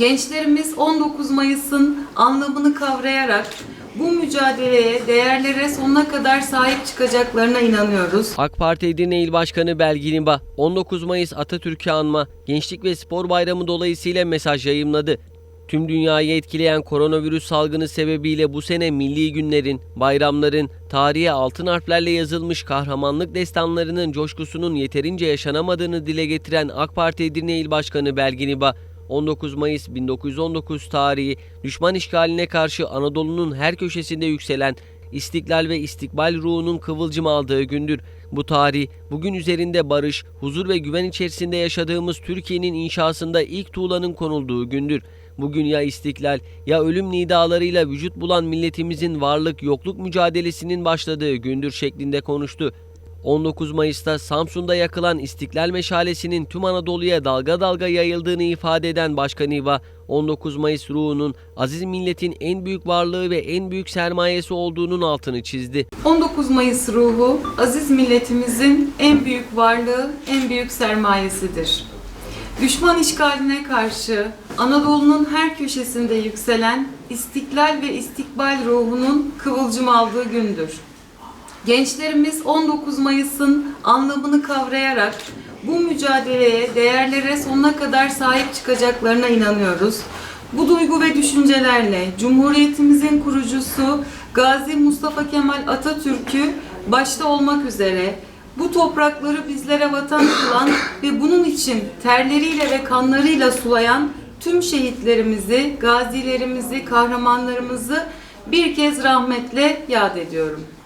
Gençlerimiz 19 Mayıs'ın anlamını kavrayarak bu mücadeleye, değerlere sonuna kadar sahip çıkacaklarına inanıyoruz. AK Parti Edirne İl Başkanı Belgin İba, 19 Mayıs Atatürk'ü anma, Gençlik ve Spor Bayramı dolayısıyla mesaj yayımladı. Tüm dünyayı etkileyen koronavirüs salgını sebebiyle bu sene milli günlerin, bayramların, tarihe altın harflerle yazılmış kahramanlık destanlarının coşkusunun yeterince yaşanamadığını dile getiren AK Parti Edirne İl Başkanı Belgin İba, 19 Mayıs 1919 tarihi düşman işgaline karşı Anadolu'nun her köşesinde yükselen İstiklal ve istikbal ruhunun kıvılcım aldığı gündür. Bu tarih, bugün üzerinde barış, huzur ve güven içerisinde yaşadığımız Türkiye'nin inşasında ilk tuğlanın konulduğu gündür. Bugün ya istiklal ya ölüm nidalarıyla vücut bulan milletimizin varlık yokluk mücadelesinin başladığı gündür şeklinde konuştu. 19 Mayıs'ta Samsun'da yakılan İstiklal Meşalesi'nin tüm Anadolu'ya dalga dalga yayıldığını ifade eden Başkan İva, 19 Mayıs ruhunun aziz milletin en büyük varlığı ve en büyük sermayesi olduğunun altını çizdi. 19 Mayıs ruhu aziz milletimizin en büyük varlığı, en büyük sermayesidir. Düşman işgaline karşı Anadolu'nun her köşesinde yükselen istiklal ve istikbal ruhunun kıvılcım aldığı gündür. Gençlerimiz 19 Mayıs'ın anlamını kavrayarak bu mücadeleye, değerlere sonuna kadar sahip çıkacaklarına inanıyoruz. Bu duygu ve düşüncelerle Cumhuriyetimizin kurucusu Gazi Mustafa Kemal Atatürk'ü başta olmak üzere bu toprakları bizlere vatan kılan ve bunun için terleriyle ve kanlarıyla sulayan tüm şehitlerimizi, gazilerimizi, kahramanlarımızı bir kez rahmetle yad ediyorum.